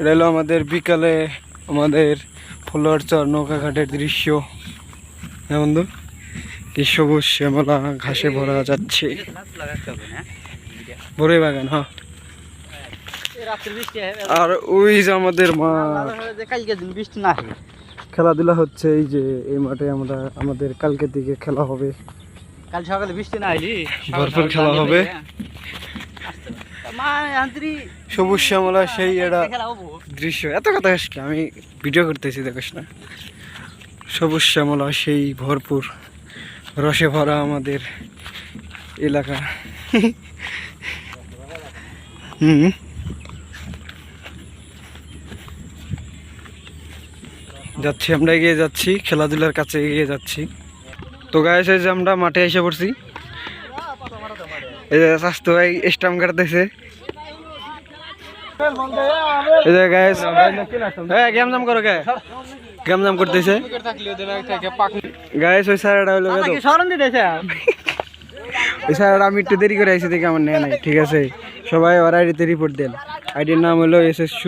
এটা হলো আমাদের বিকালে আমাদের ফলোয়ারচর নৌকাঘাটের দৃশ্য। হ্যাঁ বন্ধু? কি সবুজ শ্যামলা ঘাসে ভরা যাচ্ছে। বড়ই বাগান হ্যাঁ। আর ওই যে আমাদের বৃষ্টি না খেলাধুলা হচ্ছে এই যে এই মাঠে আমরা আমাদের কালকে দিকে খেলা হবে। কাল সকালে বৃষ্টি না আইলি ভরপুর খেলা হবে। সবুজ শ্যামলা সেই এটা দৃশ্য। এত কথা আসলে আমি ভিডিও করতেছি দেখিস না। সবুজ শ্যামলা সেই ভরপুর রসে ভরা আমাদের এলাকা। হুম। যাচ্ছি আমরা এগিয়ে যাচ্ছি খেলাধুলার কাছে এগিয়ে যাচ্ছি। তো গায়ে যে আমরা মাঠে এসে পড়ছি। এই যে স্বাস্থ্য ভাই স্টাম্প কাটতেছে। এই যে হ্যাঁ করো করতেছে। ওই স্যারটা হলো দিতেছে? ওই আমি একটু দেরি করে আইসি দেখে আমার নেয় নাই। ঠিক আছে? সবাই ওর আইডিতে রিপোর্ট দেন। আইডির নাম হলো এস এস